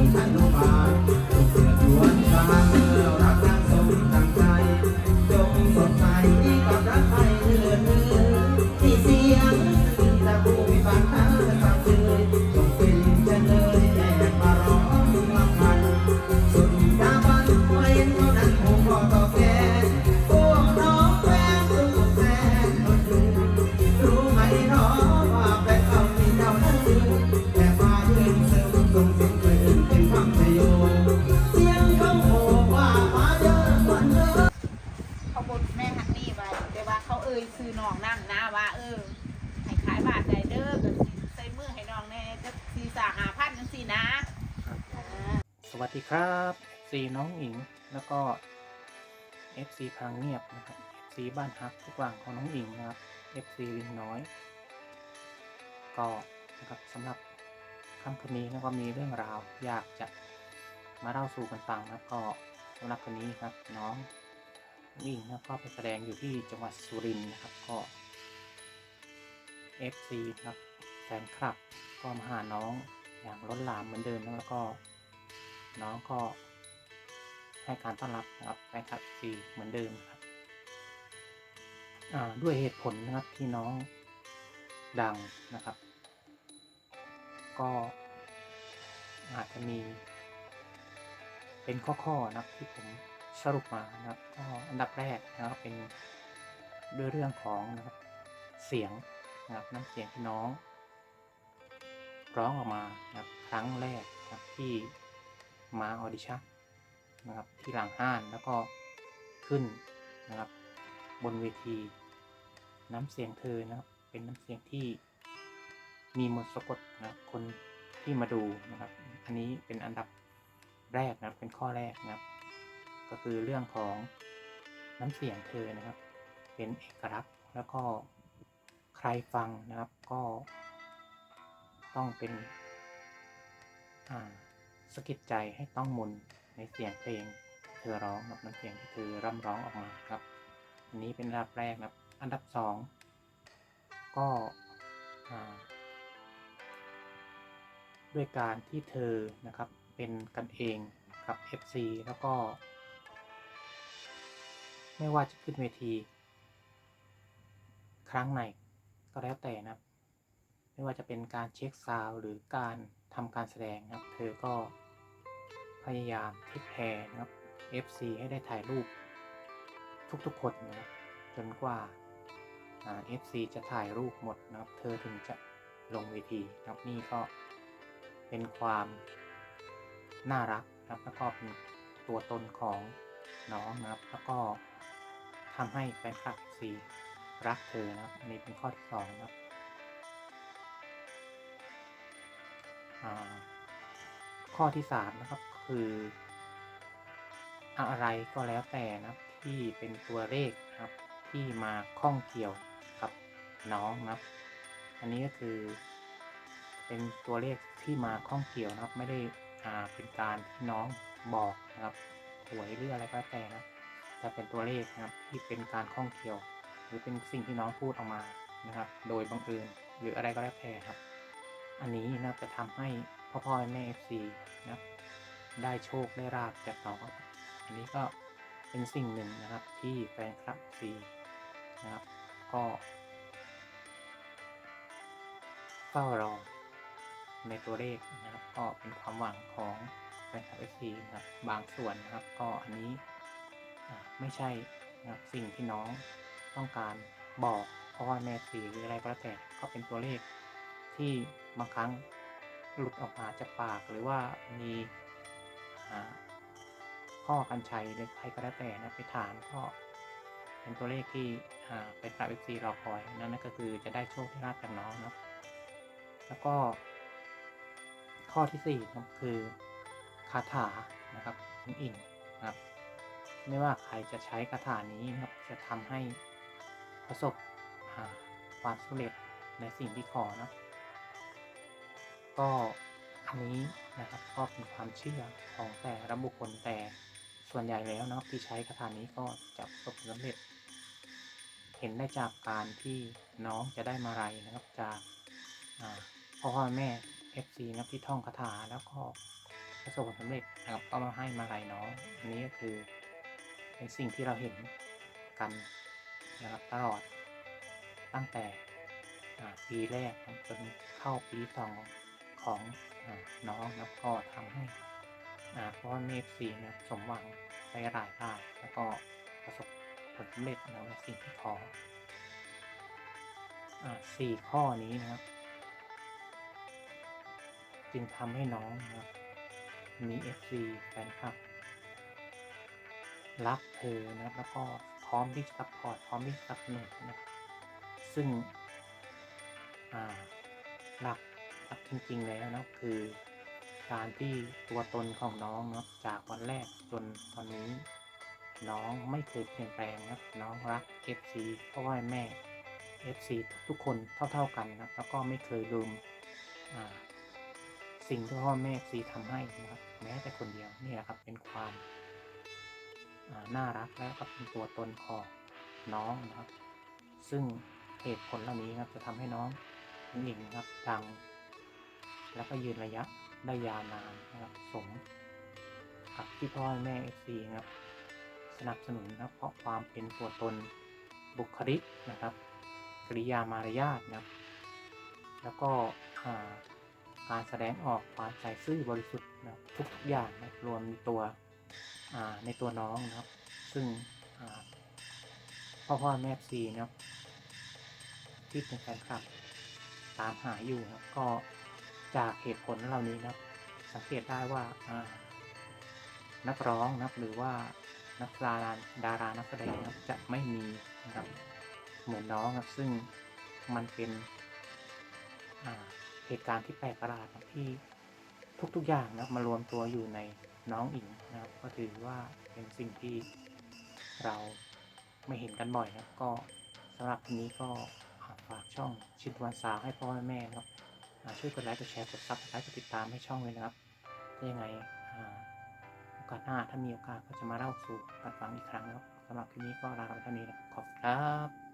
I'm สวัสดีครับซีน้องอิงแล้วก็ FC พังเงียบนะครับ FC บ้านฮักทุกหลังของน้องอิงนะครับ FC ลิงน้อย ก็นะครับสำหรับค่ำคืนนี้นะก็มีเรื่องราวอยากจะมาเล่าสู่กันฟังนะก็สำหรับคืนนี้ครับน้องน้องอิงนะก็ไปแสดงอยู่ที่จังหวัดสุรินทร์นะครับก็ FC นะครับแฟนคลับก็มาหาน้องอย่างล้นหลามเหมือนเดิมแล้วก็ น้องก็ให้การต้อนรับนะครับแฟนคลับฟรีเหมือนเดิมครับด้วยเหตุผลนะครับที่น้องดังนะครับ ก็อาจจะมี เป็นข้อๆนะครับที่ผมสรุปมานะครับ ก็อันดับแรกนะครับเป็นด้วยเรื่องของนะครับเสียงนะครับน้ำเสียงที่น้อง ร้องออกมานะครับครั้งแรกนะครับที่ มาออดิชั่นนะครับที่หลังห้านแล้วก็ขึ้นนะครับบนเวที น้ำเสียงเธอนะครับเป็นน้ำเสียงที่มีมนต์สะกดนะคคนที่มาดูนะครับ อันนี้เป็นอันดับแรกนะครับเป็นข้อแรกนะครับ ก็คือเรื่องของน้ำเสียงเธอนะครับ เป็นเอกลักษณ์แล้วก็ใครฟังนะครับก็ต้องเป็นอ่า สะกิดใจให้ต้องมนในเสียงเพลง เธอร้องนะครับน้ำเสียงที่เธอร่ำร้องออกมาครับอันนี้เป็นอันดับแรกครับ อันดับสองก็ด้วยการที่เธอนะครับเป็นกันเองกับ FC แล้วก็ ไม่ว่าจะขึ้นเวที ครั้งไหนก็แล้วแต่นะครับ ไม่ว่าจะเป็นการเช็คซาวหรือการทำการแสดงนะครับ เธอก็ พยายามเทคแคร์นะครับ FC ให้ได้ถ่ายรูปทุกๆคนนะครับจนกว่า FC จะถ่ายรูปหมดนะครับ เธอถึงจะลงเวทีนะครับนี่ก็เป็นความน่ารักนะครับแล้วก็เป็นตัวตนของน้องนะครับ แล้วก็ทำให้แฟนคลับ FC รักเธอนะครับอันนี้เป็นข้อที่สองนะครับข้อที่สามนะครับ คืออะไรก็แล้วแต่นะที่เป็นตัวเลขครับที่มาข้องเกี่ยวกับน้องนะอันนี้ก็คือเป็นตัวเลขที่มาข้องเกี่ยวนะครับ ไม่ได้อ่าเป็นการที่น้องบอกนะครับหวยหรืออะไรก็แล้วแต่นะครับแต่เป็นตัวเลขนะครับที่เป็นการข้องเกี่ยว หรือเป็นสิ่งที่น้องพูดออกมานะครับ โดยบังเอิญหรืออะไรก็แล้วแต่ครับ อันนี้นะจะทำให้พ่อพ่อแม่เอฟซีนะ ได้โชคได้ราบจากน้องอันนี้ก็เป็นสิ่งหนึ่งนะครับที่แฟนคลับซีนะครับ ก็เฝ้ารอในตัวเลขนะครับ ก็เป็นความหวังของแฟนคลับเอซีนะครับบางส่วนนะครับ ก็อันนี้ไม่ใช่นะครับสิ่งที่น้องต้องการบอกเพราะว่าแม่ซีหรืออะไรก็แล้วแต่ก็เป็นตัวเลขที่บางครั้งหลุดออกมาจากปากหรือว่ามี พ่อกันชัยหรือใครก็แล้วแต่นะไปถามก็เป็นตัวเลขที่อ่าเป็นพระเอฟซีรอคอยนั่นก็คือจะได้โชคที่ราบจากน้องนะแล้วก็ ข้อที่สี่นะครับคือคาถานะครับของอิงนะครับ ไม่ว่าใครจะใช้คาถานี้นะครับจะทำให้ประสบอ่าความสำเร็จในสิ่งที่ขอเนอะก็ อันนี้นะครับก็เป็นความเชื่อของแต่ละบุคคลแต่ส่วนใหญ่แล้วนะที่ใช้คาถานี้ก็จะประสบผลสำเร็จ เห็นได้จากการที่น้องจะได้มาลัยนะครับจากพ่อแม่ FC นะที่ท่องคาถาแล้วก็ประสบสำเร็จนะครับก็มาให้มาลัยน้องอันนี้ก็คือเป็นสิ่งที่เราเห็นกันนะครับตลอดตั้งแต่ปีแรกจนเข้าปีสอง ของอน้องแล้วก็ทำให้เพราะว่าเมฟซีนะสมหวังไปหลายรายแล้วก็ประสบผลสำเร็จนะในสิ่งที่ขออ่าสี่ข้อนี้นะครับ จึงทำให้น้องนะครับมีแฟนคลับรักเธอนะครับแล้วก็พร้อมที่จะซัพพอร์ตพร้อมที่จะสนับสนุนนะครับซึ่งหลัก หลักจริงๆแล้วนะคือ การที่ตัวตนของน้องนะจากวันแรกจนตอนนี้ น้องไม่เคยเปลี่ยนแปลงนะน้องรัก FC เพราะว่าแม่ FC ทุกคนเท่า ๆกันนะแล้วก็ไม่เคยลืมสิ่งที่พ่อแม่ FC ทำให้นะครับแม้แต่คนเดียวนี่แหละครับเป็นความน่ารักและก็เป็นตัวตนของน้องนะครับ ซึ่งเหตุผลเหล่านี้ครับจะทำให้น้องหญิงครับดัง แล้วก็ยืนระยะได้ยาวนานนะครับสมกับที่พ่อแม่ FC นะครับสนับสนุนนะครับเพราะความเป็นตัวตนบุคลิกนะครับกริยามารยาทนะครับ แล้วก็การแสดงออกความใจซื่อบริสุทธิ์นะครับทุกอย่างนะรวมตัวในตัวน้องนะครับ ซึ่งพ่อพ่อแม่ซีนะครับที่เป็นแฟนคลับตามหาอยู่นะครับก็ จากเหตุผลเหล่านี้นะสังเกตได้ว่านักร้องนะหรือว่านักดาราดารานักแสดงนะจะไม่มีนะครับเหมือนน้องครับซึ่งมันเป็นเหตุการณ์ที่แปลกประหลาดครับที่ทุกๆอย่างนะมารวมตัวอยู่ในน้องอิงนะครับก็ถือว่าเป็นสิ่งที่เราไม่เห็นกันบ่อยนะก็สำหรับทีนี้ก็ฝากช่องชินวันสาวให้พ่อให้แม่นะครับ ช่วยกดไลค์กดแชร์กดซับสไครต์กดติดตามให้ช่องเลยนะครับยังไงโอกาสหน้าถ้ามีโอกาสก็จะมาเล่าสู่กันฟังอีกครั้งนะครับสำหรับคลิปนี้ก็ลาไปเท่านี้นะครับขอบคุณครับ